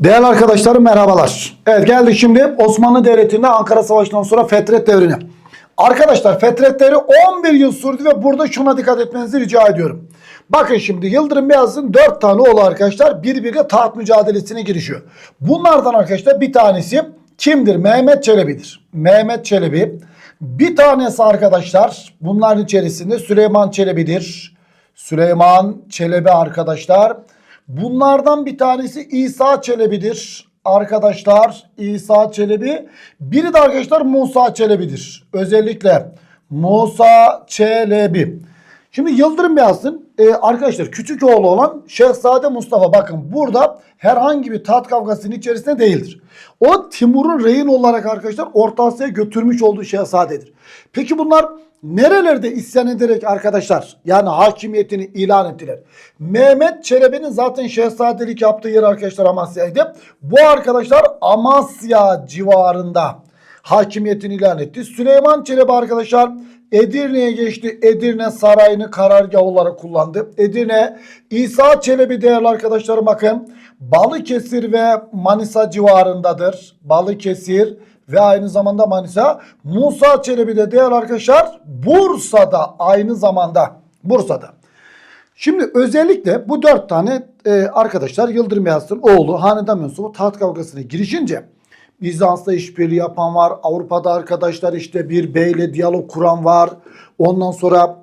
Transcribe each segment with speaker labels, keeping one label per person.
Speaker 1: Değerli arkadaşlarım merhabalar. Evet geldik şimdi Osmanlı Devleti'nde Ankara Savaşı'ndan sonra Fetret Devri'ne. Arkadaşlar Fetret Devri 11 yıl sürdü ve burada şuna dikkat etmenizi rica ediyorum. Bakın şimdi Yıldırım Beyazıt'ın 4 tane oğlu arkadaşlar birbiriyle taht mücadelesine girişiyor. Bunlardan arkadaşlar bir tanesi kimdir? Mehmet Çelebi'dir. Mehmet Çelebi. Bir tanesi arkadaşlar bunların içerisinde Süleyman Çelebi'dir. Süleyman Çelebi arkadaşlar. Bunlardan bir tanesi İsa Çelebi'dir. Arkadaşlar İsa Çelebi. Biri de arkadaşlar Musa Çelebi'dir. Özellikle Musa Çelebi. Şimdi Yıldırım Beyazıt'ın e, arkadaşlar küçük oğlu olan Şehzade Mustafa bakın burada herhangi bir taht kavgasının içerisinde değildir. O Timur'un rehin olarak arkadaşlar Orta Asya'ya götürmüş olduğu şehzadedir. Peki bunlar nerelerde isyan ederek arkadaşlar yani hakimiyetini ilan ettiler? Mehmet Çelebi'nin zaten şehzadelik yaptığı yer arkadaşlar Amasya'ydı. Bu arkadaşlar Amasya civarında hakimiyetini ilan etti. Süleyman Çelebi arkadaşlar Edirne'ye geçti. Edirne sarayını karargah olarak kullandı. Edirne İsa Çelebi değerli arkadaşlarım bakın Balıkesir ve Manisa civarındadır. Balıkesir ve aynı zamanda Manisa. Musa Çelebi de değerli arkadaşlar Bursa'da aynı zamanda Bursa'da. Şimdi özellikle bu dört tane e, arkadaşlar Yıldırım Beyazıt'ın oğlu hanedan mensubu taht kavgasına girişince Bizans'ta işbirliği yapan var. Avrupa'da arkadaşlar işte bir beyle diyalog kuran var. Ondan sonra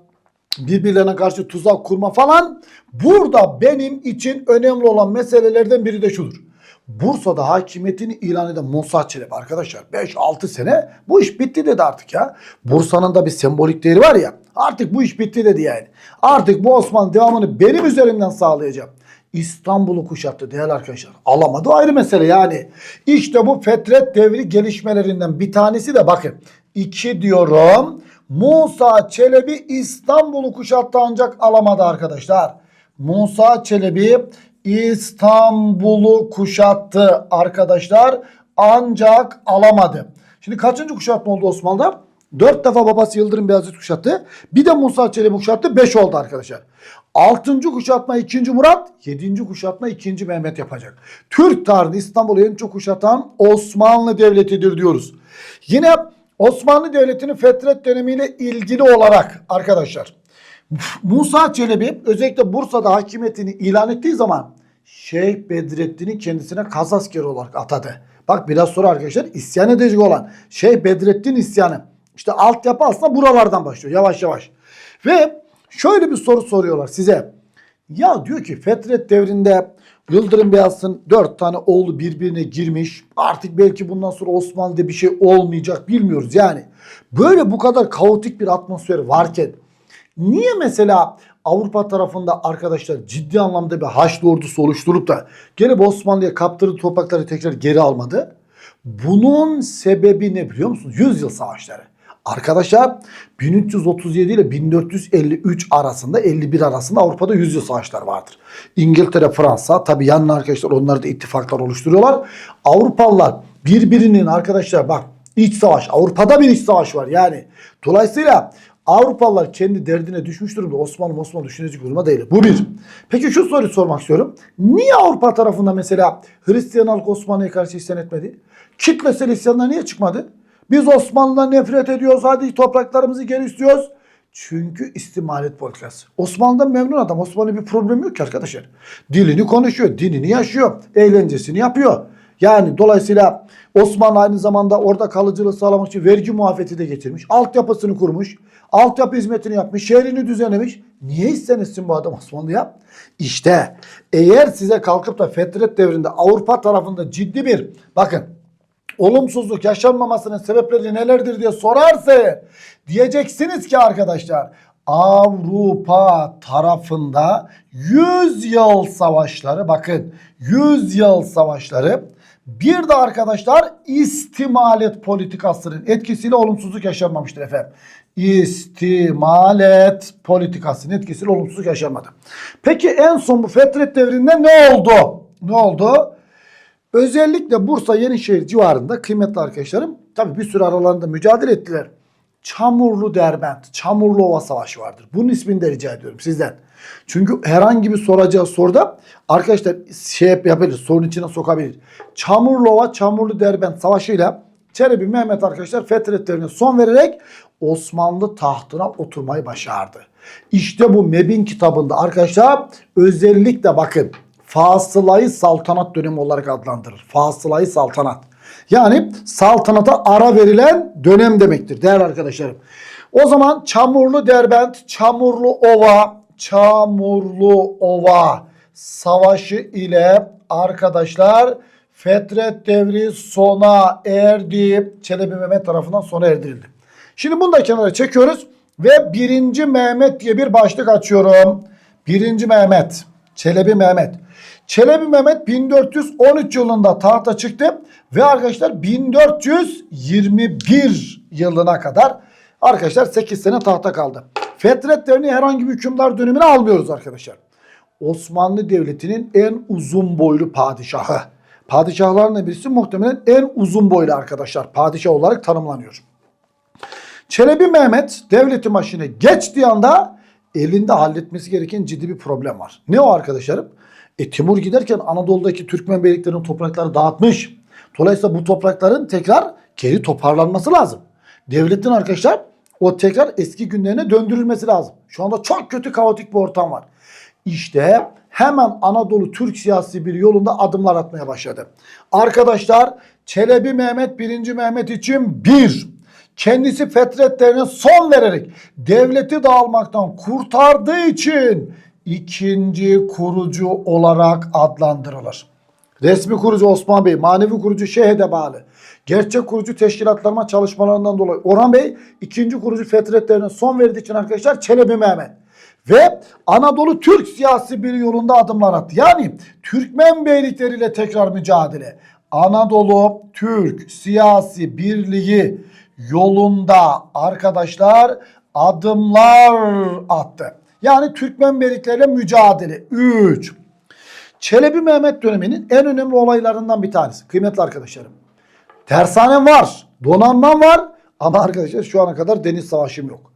Speaker 1: birbirlerine karşı tuzak kurma falan. Burada benim için önemli olan meselelerden biri de şudur. Bursa'da hakimiyetini ilan eden Musa Çelebi arkadaşlar 5-6 sene bu iş bitti dedi artık ya. Bursa'nın da bir sembolik değeri var ya artık bu iş bitti dedi yani. Artık bu Osmanlı devamını benim üzerimden sağlayacağım. İstanbul'u kuşattı değerli arkadaşlar. Alamadı ayrı mesele yani. İşte bu Fetret devri gelişmelerinden bir tanesi de bakın. iki diyorum. Musa Çelebi İstanbul'u kuşattı ancak alamadı arkadaşlar. Musa Çelebi İstanbul'u kuşattı arkadaşlar ancak alamadı. Şimdi kaçıncı kuşatma oldu Osmanlı'da? Dört defa babası Yıldırım Beyazıt kuşattı. Bir de Musa Çelebi kuşattı. Beş oldu arkadaşlar. Altıncı kuşatma ikinci Murat. Yedinci kuşatma ikinci Mehmet yapacak. Türk tarihinde İstanbul'u en çok kuşatan Osmanlı Devleti'dir diyoruz. Yine Osmanlı Devleti'nin Fetret dönemiyle ilgili olarak arkadaşlar. Musa Çelebi özellikle Bursa'da hakimiyetini ilan ettiği zaman Şeyh Bedrettin'i kendisine kaz askeri olarak atadı. Bak biraz sonra arkadaşlar isyan edecek olan Şeyh Bedrettin isyanı. İşte altyapı aslında buralardan başlıyor yavaş yavaş. Ve şöyle bir soru soruyorlar size. Ya diyor ki Fetret devrinde Yıldırım Beyazıt'ın dört tane oğlu birbirine girmiş. Artık belki bundan sonra Osmanlı'da bir şey olmayacak bilmiyoruz yani. Böyle bu kadar kaotik bir atmosfer varken niye mesela Avrupa tarafında arkadaşlar ciddi anlamda bir Haçlı ordusu oluşturup da gelip Osmanlı'ya kaptırdığı toprakları tekrar geri almadı? Bunun sebebi ne biliyor musunuz? Yüzyıl savaşları. Arkadaşlar 1337 ile 1453 arasında 51 arasında Avrupa'da yüzyıl savaşları vardır. İngiltere, Fransa tabi yanına arkadaşlar onlar da ittifaklar oluşturuyorlar. Avrupalılar birbirinin arkadaşlar bak iç savaş Avrupa'da bir iç savaş var yani. Dolayısıyla Avrupalılar kendi derdine düşmüş durumda. Osmanlı Osmanlı düşünecek duruma değil. Bu bir. Peki şu soruyu sormak istiyorum. Niye Avrupa tarafında mesela Hristiyan halk Osmanlı'ya karşı isyan etmedi? Kitlesel isyanlar niye çıkmadı? Biz Osmanlı'dan nefret ediyoruz. Hadi topraklarımızı geri istiyoruz. Çünkü istimalet politikası. Osmanlı'dan memnun adam. Osmanlı bir problem yok ki arkadaşlar. Dilini konuşuyor, dinini yaşıyor, eğlencesini yapıyor. Yani dolayısıyla Osmanlı aynı zamanda orada kalıcılığı sağlamak için vergi muafiyeti de getirmiş. Altyapısını kurmuş. Altyapı hizmetini yapmış. Şehrini düzenlemiş. Niye istenirsin bu adam Osmanlı'ya? İşte eğer size kalkıp da Fetret devrinde Avrupa tarafında ciddi bir bakın olumsuzluk yaşanmamasının sebepleri nelerdir diye sorarsa diyeceksiniz ki arkadaşlar Avrupa tarafında 100 yıl savaşları bakın 100 yıl savaşları bir de arkadaşlar istimalet politikasının etkisiyle olumsuzluk yaşanmamıştır efendim. İstimalet politikasının etkisiyle olumsuzluk yaşanmadı. Peki en son bu Fetret devrinde ne oldu? Ne oldu? Özellikle Bursa Yenişehir civarında kıymetli arkadaşlarım tabi bir süre aralarında mücadele ettiler. Çamurlu Derbent, Çamurlu Ova Savaşı vardır. Bunun ismini de rica ediyorum sizden. Çünkü herhangi bir soracağı soruda arkadaşlar şey yap- yapabilir, sorun içine sokabilir. Çamurlu Ova, Çamurlu Derbent Savaşı'yla Çelebi Mehmet arkadaşlar fetretlerine son vererek Osmanlı tahtına oturmayı başardı. İşte bu Mebin kitabında arkadaşlar özellikle bakın Fasılayı Saltanat dönemi olarak adlandırılır. Fasılayı Saltanat. Yani saltanata ara verilen dönem demektir değerli arkadaşlarım. O zaman Çamurlu Derbent, Çamurlu Ova, Çamurlu Ova savaşı ile arkadaşlar Fetret devri sona erdi. Çelebi Mehmet tarafından sona erdirildi. Şimdi bunu da kenara çekiyoruz ve birinci Mehmet diye bir başlık açıyorum. Birinci Mehmet, Çelebi Mehmet. Çelebi Mehmet 1413 yılında tahta çıktı ve arkadaşlar 1421 yılına kadar arkadaşlar 8 sene tahta kaldı. Fetret devrini herhangi bir hükümdar dönemine almıyoruz arkadaşlar. Osmanlı Devleti'nin en uzun boylu padişahı. Padişahlarının birisi muhtemelen en uzun boylu arkadaşlar. Padişah olarak tanımlanıyor. Çelebi Mehmet devletin başına geçtiği anda elinde halletmesi gereken ciddi bir problem var. Ne o arkadaşlarım? E, Timur giderken Anadolu'daki Türkmen beyliklerinin toprakları dağıtmış. Dolayısıyla bu toprakların tekrar geri toparlanması lazım. Devletin arkadaşlar o tekrar eski günlerine döndürülmesi lazım. Şu anda çok kötü kaotik bir ortam var. İşte hemen Anadolu Türk siyasi bir yolunda adımlar atmaya başladı. Arkadaşlar Çelebi Mehmet 1. Mehmet için bir, kendisi fetretlerine son vererek devleti dağılmaktan kurtardığı için ikinci kurucu olarak adlandırılır. Resmi kurucu Osman Bey, manevi kurucu Şehit'e bağlı. Gerçek kurucu teşkilatlanma çalışmalarından dolayı Orhan Bey ikinci kurucu fetretlerine son verdiği için arkadaşlar Çelebi Mehmet. Ve Anadolu Türk siyasi bir yolunda adımlar attı. Yani Türkmen beylikleriyle tekrar mücadele. Anadolu Türk siyasi birliği yolunda arkadaşlar adımlar attı. Yani Türkmen beylikleriyle mücadele. 3. Çelebi Mehmet döneminin en önemli olaylarından bir tanesi. Kıymetli arkadaşlarım. Tersanem var, donanmam var ama arkadaşlar şu ana kadar deniz savaşım yok.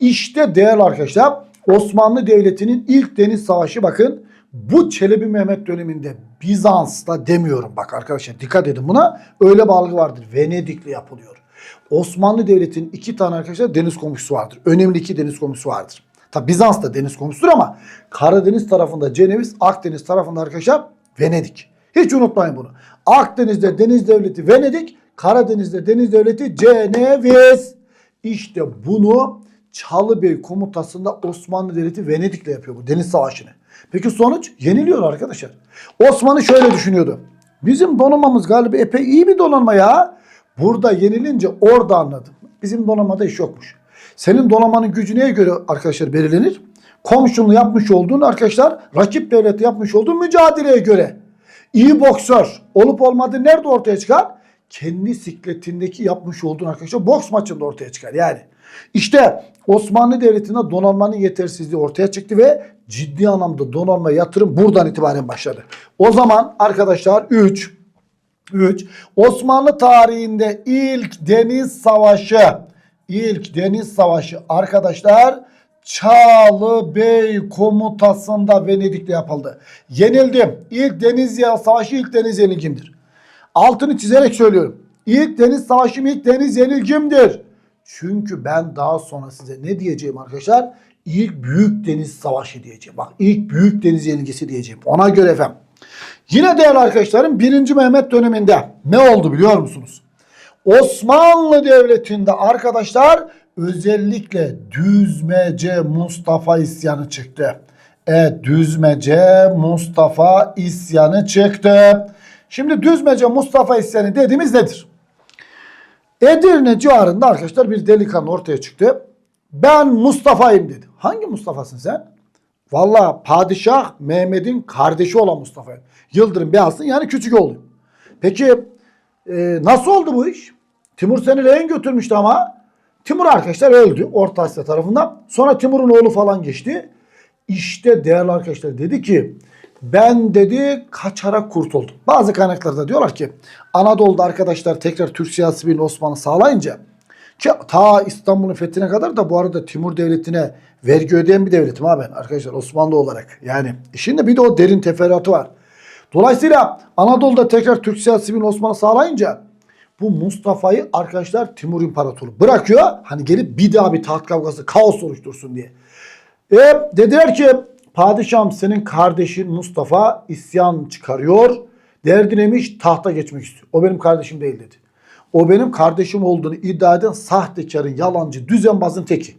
Speaker 1: İşte değerli arkadaşlar Osmanlı Devleti'nin ilk deniz savaşı bakın bu Çelebi Mehmet döneminde Bizans'ta demiyorum bak arkadaşlar dikkat edin buna öyle bir algı vardır. Venedik'le yapılıyor. Osmanlı Devleti'nin iki tane arkadaşlar deniz komşusu vardır. Önemli iki deniz komşusu vardır. Tabi Bizans da deniz komşusudur ama Karadeniz tarafında Ceneviz, Akdeniz tarafında arkadaşlar Venedik. Hiç unutmayın bunu. Akdeniz'de deniz devleti Venedik, Karadeniz'de deniz devleti Ceneviz. İşte bunu Çalıbey komutasında Osmanlı Devleti Venedik'le yapıyor bu deniz savaşını. Peki sonuç? Yeniliyor arkadaşlar. Osmanlı şöyle düşünüyordu. Bizim donanmamız galiba epey iyi bir donanma ya. Burada yenilince orada anladım. Bizim donanmada iş yokmuş. Senin donanmanın gücü neye göre arkadaşlar belirlenir? Komşunun yapmış olduğun arkadaşlar rakip devleti yapmış olduğu mücadeleye göre. İyi boksör olup olmadığı nerede ortaya çıkar? Kendi sikletindeki yapmış olduğun arkadaşlar boks maçında ortaya çıkar yani. İşte Osmanlı Devleti'nde donanmanın yetersizliği ortaya çıktı ve ciddi anlamda donanma yatırım buradan itibaren başladı. O zaman arkadaşlar 3 3 Osmanlı tarihinde ilk deniz savaşı ilk deniz savaşı arkadaşlar Çağlı Bey komutasında Venedik'te yapıldı. Yenildim. İlk deniz ya savaşı ilk deniz yenilgimdir. Altını çizerek söylüyorum. İlk deniz savaşım ilk deniz yenilgimdir. Çünkü ben daha sonra size ne diyeceğim arkadaşlar? İlk büyük deniz savaşı diyeceğim. Bak ilk büyük deniz yenilgisi diyeceğim. Ona göre efendim. Yine değerli arkadaşlarım 1. Mehmet döneminde ne oldu biliyor musunuz? Osmanlı Devleti'nde arkadaşlar özellikle Düzmece Mustafa isyanı çıktı. Evet Düzmece Mustafa isyanı çıktı. Şimdi Düzmece Mustafa isyanı dediğimiz nedir? Edirne civarında arkadaşlar bir delikanlı ortaya çıktı. Ben Mustafa'yım dedi. Hangi Mustafa'sın sen? Valla padişah Mehmet'in kardeşi olan Mustafa'yım. Yıldırım Beyazıt'ın yani küçük oğluyum. Peki e, nasıl oldu bu iş? Timur seni rehin götürmüştü ama Timur arkadaşlar öldü Orta Asya tarafından. Sonra Timur'un oğlu falan geçti. İşte değerli arkadaşlar dedi ki ben dedi kaçarak kurtuldum. Bazı kaynaklarda diyorlar ki Anadolu'da arkadaşlar tekrar Türk siyasi birliği Osmanlı sağlayınca ta İstanbul'un fethine kadar da bu arada Timur Devleti'ne vergi ödeyen bir devletim ha ben arkadaşlar Osmanlı olarak. Yani işin de bir de o derin teferruatı var. Dolayısıyla Anadolu'da tekrar Türk siyasi bir Osmanlı sağlayınca bu Mustafa'yı arkadaşlar Timur İmparatoru bırakıyor. Hani gelip bir daha bir taht kavgası kaos oluştursun diye. E, dediler ki padişahım senin kardeşin Mustafa isyan çıkarıyor. Derdi neymiş? Tahta geçmek istiyor. O benim kardeşim değil dedi. O benim kardeşim olduğunu iddia eden sahtekarın, yalancı, düzenbazın teki.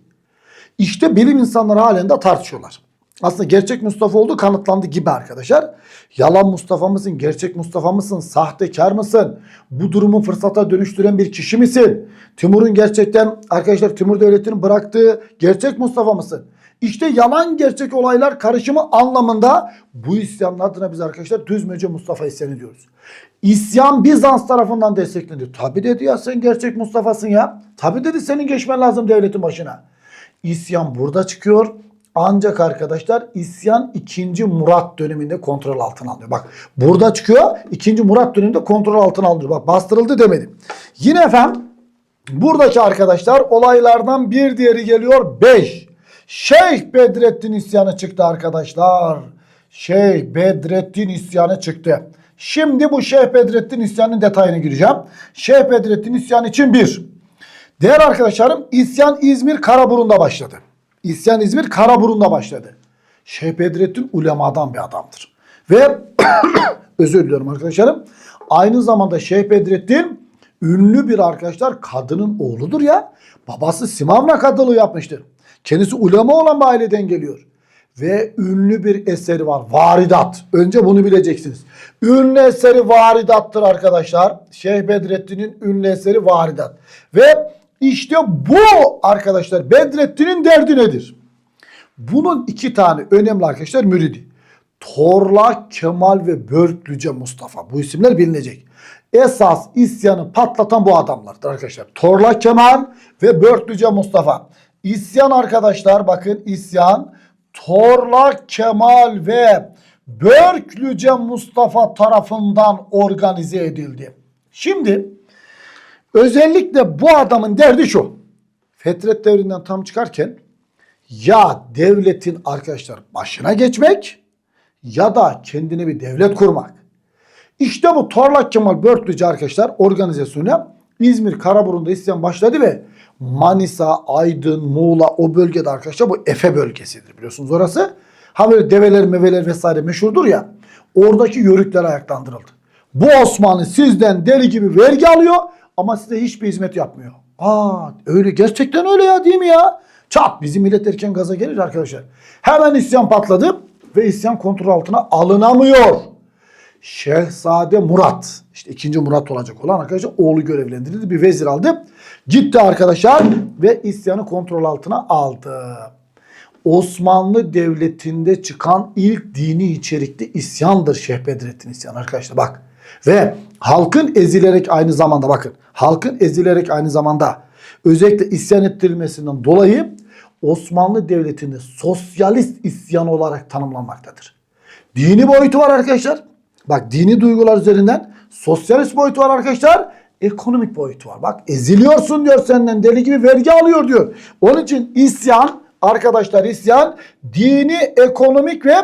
Speaker 1: İşte bilim insanları halen de tartışıyorlar. Aslında gerçek Mustafa olduğu kanıtlandı gibi arkadaşlar. Yalan Mustafa mısın? Gerçek Mustafa mısın? Sahtekar mısın? Bu durumu fırsata dönüştüren bir kişi misin? Timur'un gerçekten arkadaşlar Timur Devleti'nin bıraktığı gerçek Mustafa mısın? İşte yalan gerçek olaylar karışımı anlamında bu isyanın adına biz arkadaşlar Düzmece Mustafa isyanı diyoruz. İsyan Bizans tarafından desteklendi. Tabi dedi ya sen gerçek Mustafa'sın ya. Tabi dedi senin geçmen lazım devletin başına. İsyan burada çıkıyor. Ancak arkadaşlar isyan 2. Murat döneminde kontrol altına alınıyor. Bak burada çıkıyor 2. Murat döneminde kontrol altına alınıyor. Bak bastırıldı demedim. Yine efendim buradaki arkadaşlar olaylardan bir diğeri geliyor 5. Şeyh Bedrettin isyanı çıktı arkadaşlar. Şeyh Bedrettin isyanı çıktı. Şimdi bu Şeyh Bedrettin isyanının detayına gireceğim. Şeyh Bedrettin isyanı için bir. Değerli arkadaşlarım isyan İzmir Karaburun'da başladı. İsyan İzmir Karaburun'da başladı. Şeyh Bedrettin ulemadan bir adamdır. Ve özür diliyorum arkadaşlarım. Aynı zamanda Şeyh Bedrettin ünlü bir arkadaşlar kadının oğludur ya. Babası Simavna kadılığı yapmıştır. Kendisi ulema olan bir aileden geliyor. Ve ünlü bir eseri var. Varidat. Önce bunu bileceksiniz. Ünlü eseri Varidat'tır arkadaşlar. Şeyh Bedrettin'in ünlü eseri Varidat. Ve işte bu arkadaşlar Bedrettin'in derdi nedir? Bunun iki tane önemli arkadaşlar müridi. Torla Kemal ve Börklüce Mustafa. Bu isimler bilinecek. Esas isyanı patlatan bu adamlardır arkadaşlar. Torla Kemal ve Börklüce Mustafa. İsyan arkadaşlar bakın isyan Torla Kemal ve Börklüce Mustafa tarafından organize edildi. Şimdi özellikle bu adamın derdi şu. Fetret devrinden tam çıkarken ya devletin arkadaşlar başına geçmek ya da kendine bir devlet kurmak. İşte bu Torlak Kemal Börtlücü arkadaşlar organizasyonu İzmir Karaburun'da isyan başladı ve Manisa, Aydın, Muğla o bölgede arkadaşlar bu Efe bölgesidir biliyorsunuz orası. Ha böyle develer meveler vesaire meşhurdur ya. Oradaki yörükler ayaklandırıldı. Bu Osmanlı sizden deli gibi vergi alıyor ama size hiçbir hizmet yapmıyor. Aa öyle gerçekten öyle ya değil mi ya? Çat bizim millet erken gaza gelir arkadaşlar. Hemen isyan patladı ve isyan kontrol altına alınamıyor. Şehzade Murat işte ikinci Murat olacak olan arkadaşlar oğlu görevlendirildi bir vezir aldı. Gitti arkadaşlar ve isyanı kontrol altına aldı. Osmanlı Devleti'nde çıkan ilk dini içerikli isyandır Şeyh isyanı arkadaşlar bak. Ve halkın ezilerek aynı zamanda bakın halkın ezilerek aynı zamanda özellikle isyan ettirilmesinden dolayı Osmanlı Devleti'nde sosyalist isyan olarak tanımlanmaktadır. Dini boyutu var arkadaşlar. Bak dini duygular üzerinden sosyalist boyutu var arkadaşlar. Ekonomik boyutu var. Bak eziliyorsun diyor senden deli gibi vergi alıyor diyor. Onun için isyan arkadaşlar isyan dini, ekonomik ve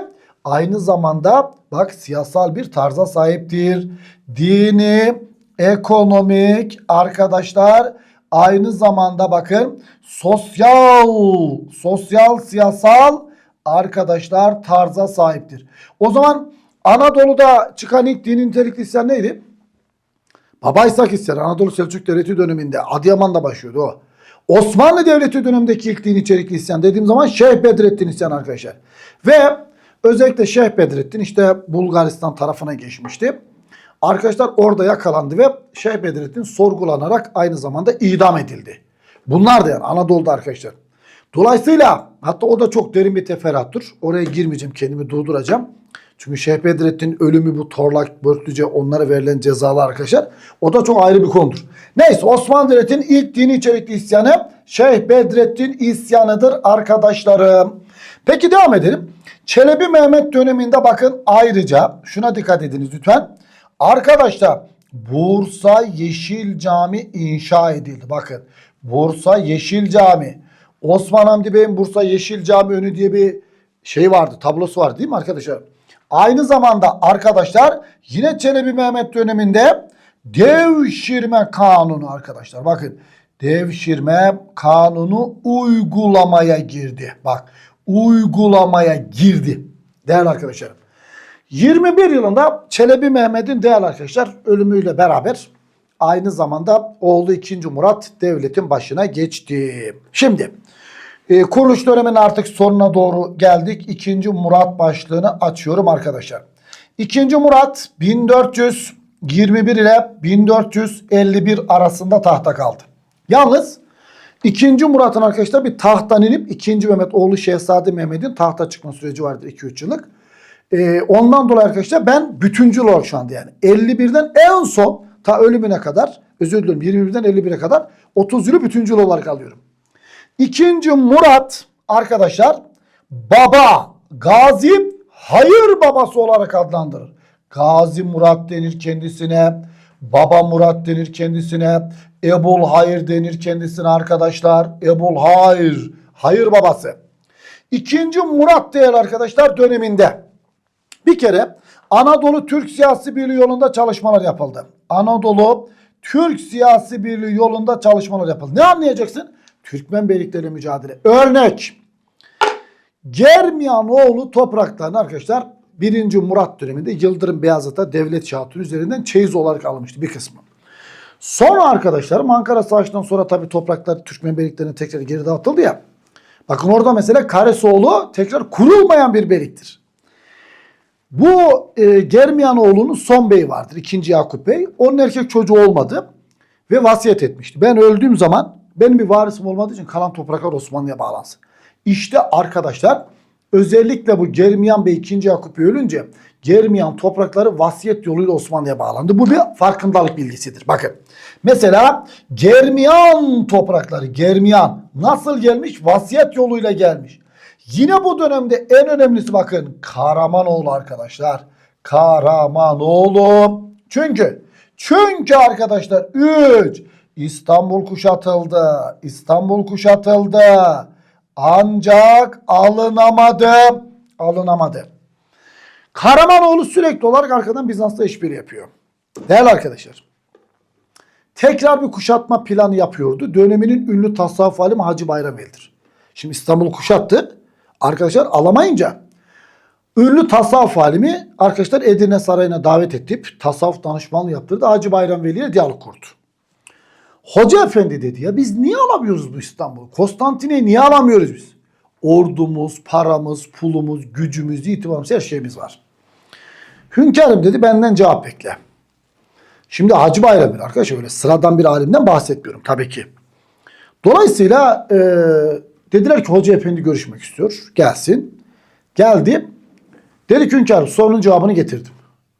Speaker 1: aynı zamanda bak siyasal bir tarza sahiptir. Dini, ekonomik arkadaşlar aynı zamanda bakın sosyal, sosyal, siyasal arkadaşlar tarza sahiptir. O zaman Anadolu'da çıkan ilk dini nitelikli isyan neydi? Baba İshak isyanı Anadolu Selçuk Devleti döneminde Adıyaman'da başlıyordu o. Osmanlı Devleti dönemindeki ilk dini içerikli isyan dediğim zaman Şeyh Bedrettin isyan arkadaşlar. Ve özellikle Şeyh Bedrettin işte Bulgaristan tarafına geçmişti. Arkadaşlar orada yakalandı ve Şeyh Bedrettin sorgulanarak aynı zamanda idam edildi. Bunlar da yani Anadolu'da arkadaşlar. Dolayısıyla hatta o da çok derin bir teferruattır. Oraya girmeyeceğim kendimi durduracağım. Çünkü Şeyh Bedrettin ölümü bu Torlak, Börklüce onlara verilen cezalar arkadaşlar. O da çok ayrı bir konudur. Neyse Osmanlı Devleti'nin ilk dini içerikli isyanı Şeyh Bedrettin isyanıdır arkadaşlarım. Peki devam edelim. Çelebi Mehmet döneminde bakın ayrıca şuna dikkat ediniz lütfen. Arkadaşlar Bursa Yeşil Cami inşa edildi. Bakın Bursa Yeşil Cami. Osman Hamdi Bey'in Bursa Yeşil Cami önü diye bir şey vardı. Tablosu var değil mi arkadaşlar? Aynı zamanda arkadaşlar yine Çelebi Mehmet döneminde devşirme kanunu arkadaşlar. Bakın devşirme kanunu uygulamaya girdi. Bak uygulamaya girdi. Değerli arkadaşlarım. 21 yılında Çelebi Mehmet'in değerli arkadaşlar ölümüyle beraber aynı zamanda oğlu 2. Murat devletin başına geçti. Şimdi e, kuruluş döneminin artık sonuna doğru geldik. 2. Murat başlığını açıyorum arkadaşlar. 2. Murat 1421 ile 1451 arasında tahta kaldı. Yalnız 2. Murat'ın arkadaşlar bir tahttan inip 2. Mehmet oğlu Şehzade Mehmet'in tahta çıkma süreci vardır 2-3 yıllık. Ee, ondan dolayı arkadaşlar ben bütüncül olarak şu anda yani 51'den en son ta ölümüne kadar özür dilerim 21'den 51'e kadar 30 yılı bütüncül olarak alıyorum. İkinci Murat arkadaşlar baba Gazi hayır babası olarak adlandırır. Gazi Murat denir kendisine. Baba Murat denir kendisine. Ebul Hayır denir kendisine arkadaşlar. Ebul Hayır. Hayır babası. İkinci Murat değerli arkadaşlar döneminde bir kere Anadolu Türk Siyasi Birliği yolunda çalışmalar yapıldı. Anadolu Türk Siyasi Birliği yolunda çalışmalar yapıldı. Ne anlayacaksın? Türkmen beylikleriyle mücadele. Örnek. Germiyanoğlu topraklarını arkadaşlar 1. Murat döneminde Yıldırım Beyazıt'a devlet hatun üzerinden çeyiz olarak alınmıştı bir kısmı. Sonra arkadaşlar Ankara Savaşı'ndan sonra tabii topraklar Türkmen beyliklerine tekrar geri dağıtıldı ya. Bakın orada mesela Karesoğlu tekrar kurulmayan bir beyliktir. Bu e, Germiyanoğlu'nun son beyi vardır. 2. Yakup Bey. Onun erkek çocuğu olmadı. Ve vasiyet etmişti. Ben öldüğüm zaman benim bir varisim olmadığı için kalan topraklar Osmanlı'ya bağlansın. İşte arkadaşlar özellikle bu Germiyan Bey 2. Yakup ölünce Germiyan toprakları vasiyet yoluyla Osmanlı'ya bağlandı. Bu bir farkındalık bilgisidir. Bakın mesela Germiyan toprakları Germiyan nasıl gelmiş? Vasiyet yoluyla gelmiş. Yine bu dönemde en önemlisi bakın Karamanoğlu arkadaşlar. Karamanoğlu. Çünkü çünkü arkadaşlar 3 İstanbul kuşatıldı. İstanbul kuşatıldı. Ancak alınamadı. Alınamadı. Karamanoğlu sürekli olarak arkadan Bizans'ta işbirliği yapıyor. Değerli arkadaşlar. Tekrar bir kuşatma planı yapıyordu. Döneminin ünlü tasavvuf alimi Hacı Bayramveli'dir. Şimdi İstanbul'u kuşattı. Arkadaşlar alamayınca ünlü tasavvuf alimi arkadaşlar Edirne Sarayı'na davet edip tasavvuf danışmanlığı yaptırdı. Hacı Bayram Veli'ye diyalog kurdu. Hoca efendi dedi ya biz niye alamıyoruz bu İstanbul'u? Konstantin'i niye alamıyoruz biz? Ordumuz, paramız, pulumuz, gücümüz, itibarımız her şeyimiz var. Hünkârım dedi benden cevap bekle. Şimdi Hacı Bayram Veli arkadaşlar öyle sıradan bir alimden bahsetmiyorum tabii ki. Dolayısıyla e, dediler ki hoca efendi görüşmek istiyor. Gelsin. Geldi. Dedi ki hünkârım sorunun cevabını getirdim.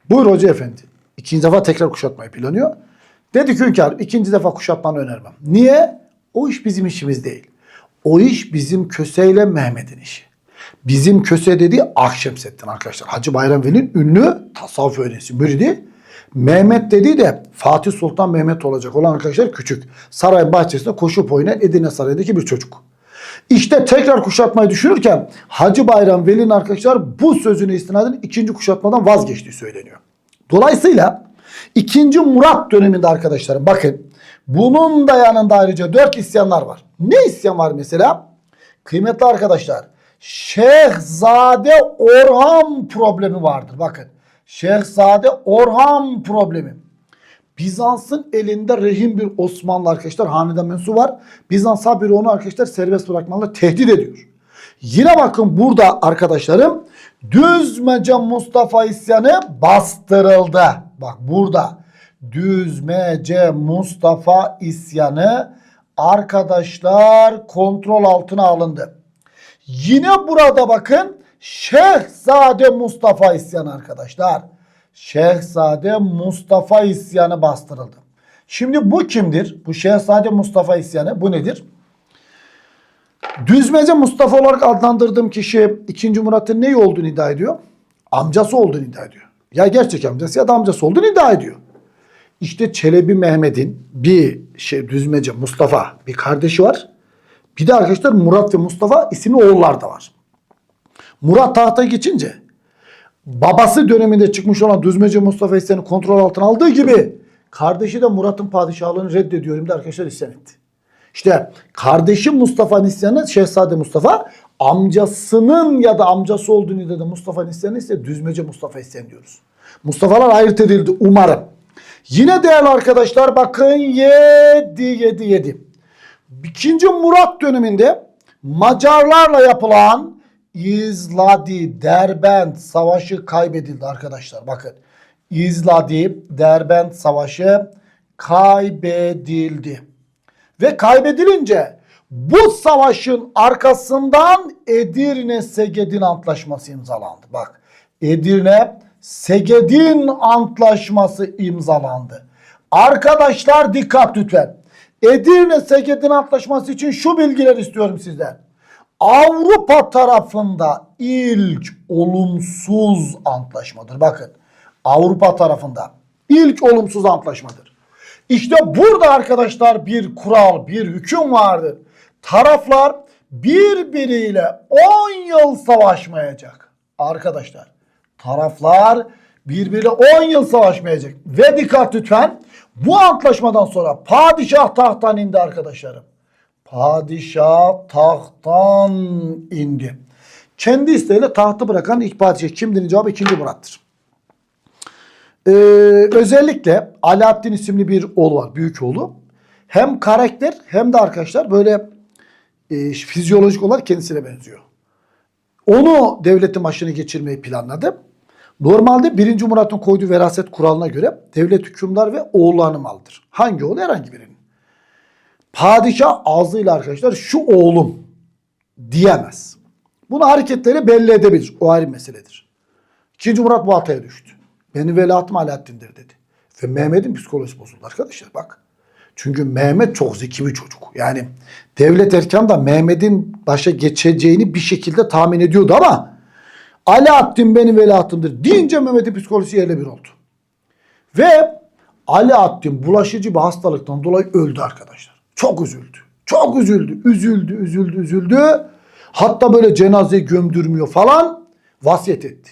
Speaker 1: Buyur hoca efendi. İkinci defa tekrar kuşatmayı planıyor. Dedi ki hünkârım ikinci defa kuşatmanı önermem. Niye? O iş bizim işimiz değil. O iş bizim Köse'yle Mehmet'in işi. Bizim Köse dediği Akşemseddin arkadaşlar. Hacı Bayram Veli'nin ünlü tasavvuf öğrencisi müridi. Mehmet dediği de Fatih Sultan Mehmet olacak olan arkadaşlar küçük. Sarayın bahçesinde koşup oynayan Edirne Sarayı'ndaki bir çocuk. İşte tekrar kuşatmayı düşünürken Hacı Bayram Veli'nin arkadaşlar bu sözünü istinaden ikinci kuşatmadan vazgeçtiği söyleniyor. Dolayısıyla ikinci Murat döneminde arkadaşlarım bakın bunun da yanında ayrıca dört isyanlar var. Ne isyan var mesela? Kıymetli arkadaşlar Şehzade Orhan problemi vardır. Bakın Şehzade Orhan problemi. Bizans'ın elinde rehin bir Osmanlı arkadaşlar hanedan mensubu var. Bizans haberi onu arkadaşlar serbest bırakmalarla tehdit ediyor. Yine bakın burada arkadaşlarım Düzmece Mustafa isyanı bastırıldı. Bak burada Düzmece Mustafa isyanı arkadaşlar kontrol altına alındı. Yine burada bakın Şehzade Mustafa isyanı arkadaşlar. Şehzade Mustafa isyanı bastırıldı. Şimdi bu kimdir? Bu Şehzade Mustafa isyanı bu nedir? Düzmece Mustafa olarak adlandırdığım kişi 2. Murat'ın neyi olduğunu iddia ediyor? Amcası olduğunu iddia ediyor. Ya gerçek amcası ya da amcası olduğunu iddia ediyor. İşte Çelebi Mehmet'in bir şey düzmece Mustafa bir kardeşi var. Bir de arkadaşlar Murat ve Mustafa isimli oğullar da var. Murat tahta geçince babası döneminde çıkmış olan düzmece Mustafa İsyan'ı kontrol altına aldığı gibi kardeşi de Murat'ın padişahlığını reddediyorum da arkadaşlar isyan etti. İşte kardeşi Mustafa'nın isyanı Şehzade Mustafa amcasının ya da amcası olduğunu iddia eden Mustafa'nın isyanı ise düzmece Mustafa isyan diyoruz. Mustafa'lar ayırt edildi umarım. Yine değerli arkadaşlar bakın 7 7 7. İkinci Murat döneminde Macarlarla yapılan İzladi Derbent Savaşı kaybedildi arkadaşlar. Bakın İzladi Derbent Savaşı kaybedildi. Ve kaybedilince bu savaşın arkasından Edirne Segedin Antlaşması imzalandı. Bak Edirne Segedin Antlaşması imzalandı. Arkadaşlar dikkat lütfen. Edirne Segedin Antlaşması için şu bilgiler istiyorum sizden. Avrupa tarafında ilk olumsuz antlaşmadır. Bakın Avrupa tarafında ilk olumsuz antlaşmadır. İşte burada arkadaşlar bir kural, bir hüküm vardır. Taraflar birbiriyle 10 yıl savaşmayacak. Arkadaşlar taraflar birbiriyle 10 yıl savaşmayacak. Ve dikkat lütfen bu antlaşmadan sonra padişah tahttan indi arkadaşlarım. Padişah tahttan indi. Kendi isteğiyle tahtı bırakan ilk padişah kimdir? Cevabı 2. Murat'tır. Ee, özellikle Alaaddin isimli bir oğlu var. Büyük oğlu. Hem karakter hem de arkadaşlar böyle e, fizyolojik olarak kendisine benziyor. Onu devletin başına geçirmeyi planladı. Normalde 1. Murat'ın koyduğu veraset kuralına göre devlet hükümdar ve oğullarının malıdır. Hangi oğlu? Herhangi birinin. Padişah ağzıyla arkadaşlar şu oğlum diyemez. Bunu hareketleri belli edebilir. O ayrı meseledir. 2. Murat bu hataya düştü. Benim veliahtım Alaaddin'dir dedi. Ve Mehmet'in psikolojisi bozuldu arkadaşlar bak. Çünkü Mehmet çok zeki bir çocuk. Yani devlet erken de Mehmet'in başa geçeceğini bir şekilde tahmin ediyordu ama Alaaddin benim veliahtımdır deyince Mehmet'in psikolojisi yerle bir oldu. Ve Alaaddin bulaşıcı bir hastalıktan dolayı öldü arkadaşlar. Çok üzüldü. Çok üzüldü. Üzüldü, üzüldü, üzüldü. Hatta böyle cenazeyi gömdürmüyor falan vasiyet etti.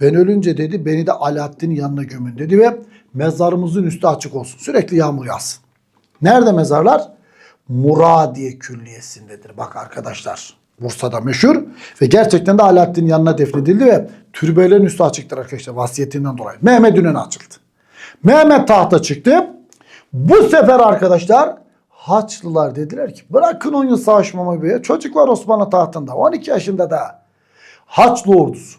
Speaker 1: Ben ölünce dedi beni de Alaaddin'in yanına gömün dedi ve mezarımızın üstü açık olsun. Sürekli yağmur yağsın. Nerede mezarlar? Muradiye Külliyesi'ndedir. Bak arkadaşlar. Bursa'da meşhur ve gerçekten de Alaaddin'in yanına defnedildi ve türbelerin üstü açıktır arkadaşlar vasiyetinden dolayı. Mehmet Ün'ün açıldı. Mehmet tahta çıktı. Bu sefer arkadaşlar Haçlılar dediler ki bırakın 10 yıl savaşmamayı be. Çocuk var Osmanlı tahtında 12 yaşında da. Haçlı ordusu.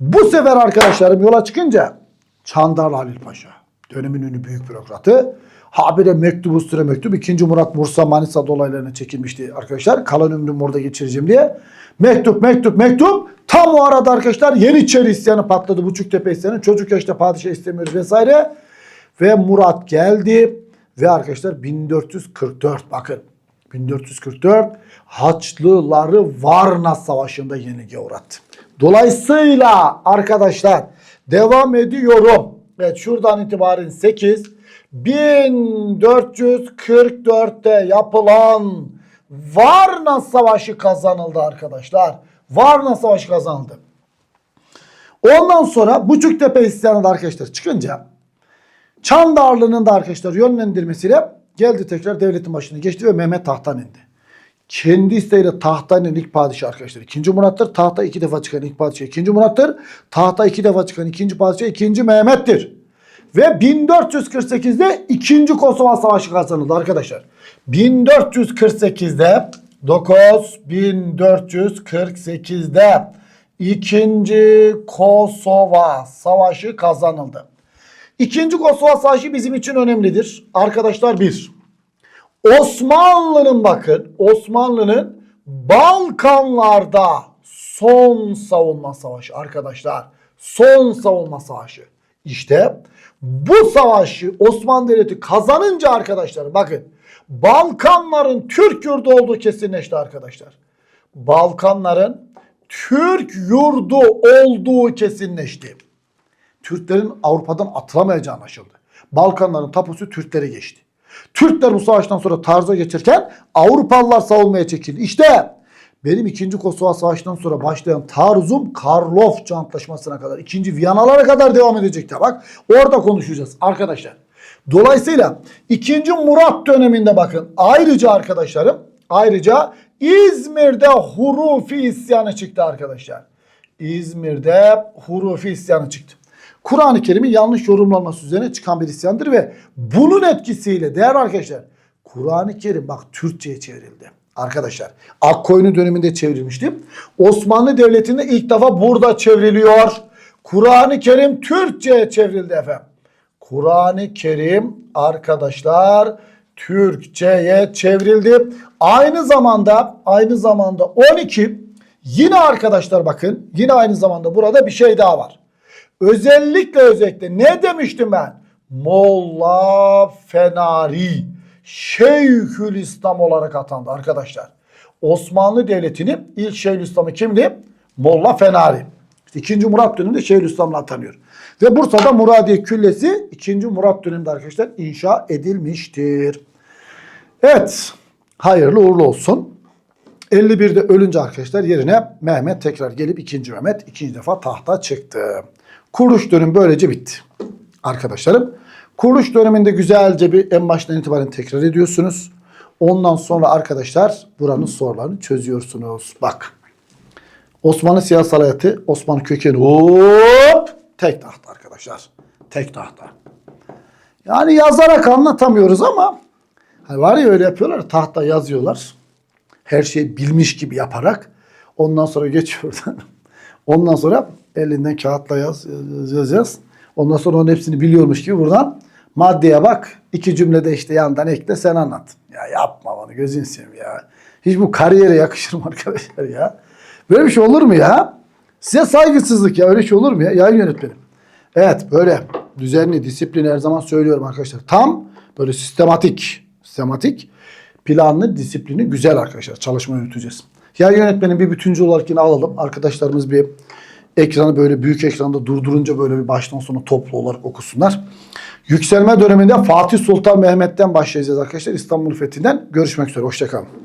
Speaker 1: Bu sefer arkadaşlarım yola çıkınca Çandarlı Halil Paşa dönemin ünlü büyük bürokratı habire mektubu üstüne mektup 2. Murat Bursa Manisa dolaylarına çekilmişti arkadaşlar. Kalan ömrümü orada geçireceğim diye. Mektup mektup mektup tam o arada arkadaşlar Yeniçeri isyanı patladı. Buçuktepe isyanı. Çocuk yaşta padişah istemiyoruz vesaire. Ve Murat geldi ve arkadaşlar 1444 bakın 1444 Haçlıları Varna Savaşı'nda yenilgiye uğrattı. Dolayısıyla arkadaşlar devam ediyorum. Evet şuradan itibaren 8 1444'te yapılan Varna Savaşı kazanıldı arkadaşlar. Varna Savaşı kazanıldı. Ondan sonra Buçuktepe isyanı da arkadaşlar çıkınca Çandarlı'nın da arkadaşlar yönlendirmesiyle geldi tekrar devletin başına geçti ve Mehmet tahttan indi. Kendi isteğiyle tahttan inen ilk padişah arkadaşlar. İkinci Murat'tır. Tahta iki defa çıkan ilk padişah. İkinci Murat'tır. Tahta iki defa çıkan ikinci padişah. ikinci Mehmet'tir. Ve 1448'de ikinci Kosova Savaşı kazanıldı arkadaşlar. 1448'de 9 1448'de ikinci Kosova Savaşı kazanıldı. İkinci Kosova Savaşı bizim için önemlidir. Arkadaşlar bir. Osmanlı'nın bakın Osmanlı'nın Balkanlarda son savunma savaşı arkadaşlar. Son savunma savaşı. İşte bu savaşı Osmanlı Devleti kazanınca arkadaşlar bakın Balkanların Türk yurdu olduğu kesinleşti arkadaşlar. Balkanların Türk yurdu olduğu kesinleşti. Türklerin Avrupa'dan atılamayacağı anlaşıldı. Balkanların tapusu Türklere geçti. Türkler bu savaştan sonra tarza geçerken Avrupalılar savunmaya çekildi. İşte benim 2. Kosova Savaşı'ndan sonra başlayan taarruzum Karlofça Antlaşması'na kadar, 2. Viyanalara kadar devam edecekti. Bak orada konuşacağız arkadaşlar. Dolayısıyla 2. Murat döneminde bakın ayrıca arkadaşlarım ayrıca İzmir'de Hurufi isyanı çıktı arkadaşlar. İzmir'de Hurufi isyanı çıktı. Kur'an-ı Kerim'in yanlış yorumlanması üzerine çıkan bir isyandır ve bunun etkisiyle değerli arkadaşlar Kur'an-ı Kerim bak Türkçe'ye çevrildi. Arkadaşlar Akkoyunlu döneminde çevrilmişti. Osmanlı Devleti'nde ilk defa burada çevriliyor. Kur'an-ı Kerim Türkçe'ye çevrildi efendim. Kur'an-ı Kerim arkadaşlar Türkçe'ye çevrildi. Aynı zamanda aynı zamanda 12 yine arkadaşlar bakın yine aynı zamanda burada bir şey daha var. Özellikle özellikle ne demiştim ben? Molla Fenari Şeyhülislam olarak atandı arkadaşlar. Osmanlı Devleti'nin ilk Şeyhülislam'ı kimdi? Molla Fenari. İşte 2. Murat döneminde Şeyhülislam'la atanıyor. Ve Bursa'da Muradiye Küllesi 2. Murat döneminde arkadaşlar inşa edilmiştir. Evet. Hayırlı uğurlu olsun. 51'de ölünce arkadaşlar yerine Mehmet tekrar gelip 2. Mehmet ikinci defa tahta çıktı. Kuruluş dönemi böylece bitti. Arkadaşlarım kuruluş döneminde güzelce bir en baştan itibaren tekrar ediyorsunuz. Ondan sonra arkadaşlar buranın sorularını çözüyorsunuz. Bak. Osmanlı siyasal hayatı, Osmanlı kökeni hop tek tahta arkadaşlar. Tek tahta. Yani yazarak anlatamıyoruz ama hani var ya öyle yapıyorlar tahta yazıyorlar. Her şeyi bilmiş gibi yaparak ondan sonra geçiyor. ondan sonra elinden kağıtla yaz, yaz, yaz, yaz. Ondan sonra onun hepsini biliyormuş gibi buradan maddeye bak. iki cümlede işte yandan ekle sen anlat. Ya yapma bunu gözün seveyim ya. Hiç bu kariyere yakışır mı arkadaşlar ya? Böyle bir şey olur mu ya? Size saygısızlık ya öyle şey olur mu ya? Yayın yönetmenim. Evet böyle düzenli disiplin her zaman söylüyorum arkadaşlar. Tam böyle sistematik, sistematik planlı disiplini güzel arkadaşlar çalışma yürüteceğiz. Yayın yönetmenin bir bütüncül olarak yine alalım. Arkadaşlarımız bir ekranı böyle büyük ekranda durdurunca böyle bir baştan sona toplu olarak okusunlar. Yükselme döneminde Fatih Sultan Mehmet'ten başlayacağız arkadaşlar. İstanbul Fethi'nden görüşmek üzere. Hoşçakalın.